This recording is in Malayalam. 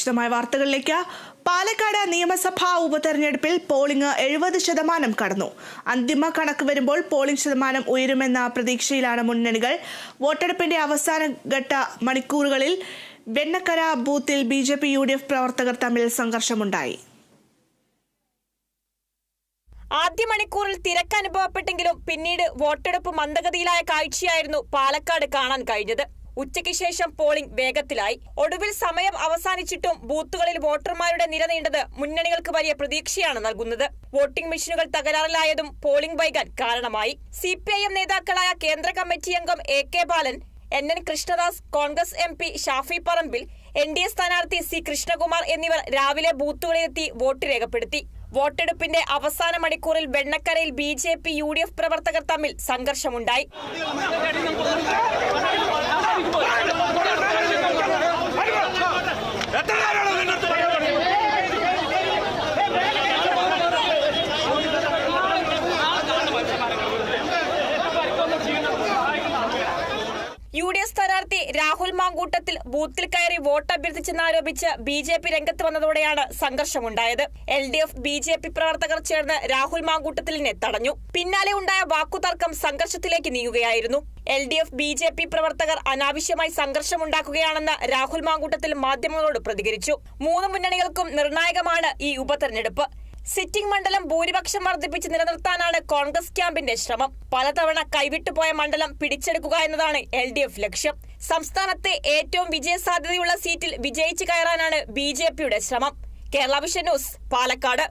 വിശദമായ വാർത്തകളിലേക്ക്. പാലക്കാട് നിയമസഭാ ഉപതെരഞ്ഞെടുപ്പിൽ പോളിംഗ് എഴുപത് ശതമാനം കടന്നു. അന്തിമ കണക്ക് വരുമ്പോൾ പോളിംഗ് ശതമാനം ഉയരുമെന്ന പ്രതീക്ഷയിലാണ് മുന്നണികൾ. വോട്ടെടുപ്പിന്റെ അവസാന ഘട്ട മണിക്കൂറുകളിൽ വെണ്ണക്കര ബൂത്തിൽ B J P U D F പ്രവർത്തകർ തമ്മിൽ സംഘർഷമുണ്ടായി. ആദ്യ മണിക്കൂറിൽ തിരക്ക് അനുഭവപ്പെട്ടെങ്കിലും പിന്നീട് വോട്ടെടുപ്പ് മന്ദഗതിയിലായ കാഴ്ചയായിരുന്നു പാലക്കാട് കാണാൻ കഴിഞ്ഞത്. ഉച്ചയ്ക്ക് ശേഷം പോളിംഗ് വേഗത്തിലായി. ഒടുവിൽ സമയം അവസാനിച്ചിട്ടും ബൂത്തുകളിൽ വോട്ടർമാരുടെ നില നീണ്ടത് മുന്നണികൾക്ക് വലിയ പ്രതീക്ഷയാണ് നൽകുന്നത്. വോട്ടിംഗ് മെഷീനുകൾ തകരാറിലായതും പോളിംഗ് വൈകാൻ കാരണമായി. സി നേതാക്കളായ കേന്ദ്ര കമ്മിറ്റി അംഗം A K Balan N N Krishnadas Congress M P Shafi Parambil N D A സ്ഥാനാർത്ഥി സി കൃഷ്ണകുമാർ എന്നിവർ രാവിലെ ബൂത്തുകളിലെത്തി വോട്ട് രേഖപ്പെടുത്തി. വോട്ടെടുപ്പിന്റെ അവസാന മണിക്കൂറിൽ വെണ്ണക്കരയിൽ B J P U D F പ്രവർത്തകർ തമ്മിൽ സംഘർഷമുണ്ടായി. യു ഡി എഫ് സ്ഥാനാർത്ഥി രാഹുൽ മാങ്കൂട്ടത്തിൽ ബൂത്തിൽ കയറി വോട്ട് അഭ്യർത്ഥിച്ചെന്നാരോപിച്ച് ബി ജെ പി രംഗത്ത് വന്നതോടെയാണ് സംഘർഷമുണ്ടായത്. L D F B J P പ്രവർത്തകർ ചേർന്ന് രാഹുൽ മാങ്കൂട്ടത്തിലിനെ തടഞ്ഞു. പിന്നാലെ ഉണ്ടായ വാക്കുതർക്കം സംഘർഷത്തിലേക്ക് നീങ്ങുകയായിരുന്നു. L D F B J P പ്രവർത്തകർ അനാവശ്യമായി സംഘർഷമുണ്ടാക്കുകയാണെന്ന് രാഹുൽ മാങ്കൂട്ടത്തിൽ മാധ്യമങ്ങളോട് പ്രതികരിച്ചു. മൂന്ന് മുന്നണികൾക്കും നിർണായകമാണ് ഈ ഉപതെരഞ്ഞെടുപ്പ്. സിറ്റിംഗ് മണ്ഡലം ഭൂരിപക്ഷം വർദ്ധിപ്പിച്ച് നിലനിർത്താനാണ് കോൺഗ്രസ് ക്യാമ്പിന്റെ ശ്രമം. പലതവണ കൈവിട്ടുപോയ മണ്ഡലം പിടിച്ചെടുക്കുക എന്നതാണ് എൽ ഡി എഫ് ലക്ഷ്യം. സംസ്ഥാനത്തെ ഏറ്റവും വിജയസാധ്യതയുള്ള സീറ്റിൽ വിജയിച്ചു കയറാനാണ് ബി ജെ പിയുടെ ശ്രമം. Kerala vision news Palakkad.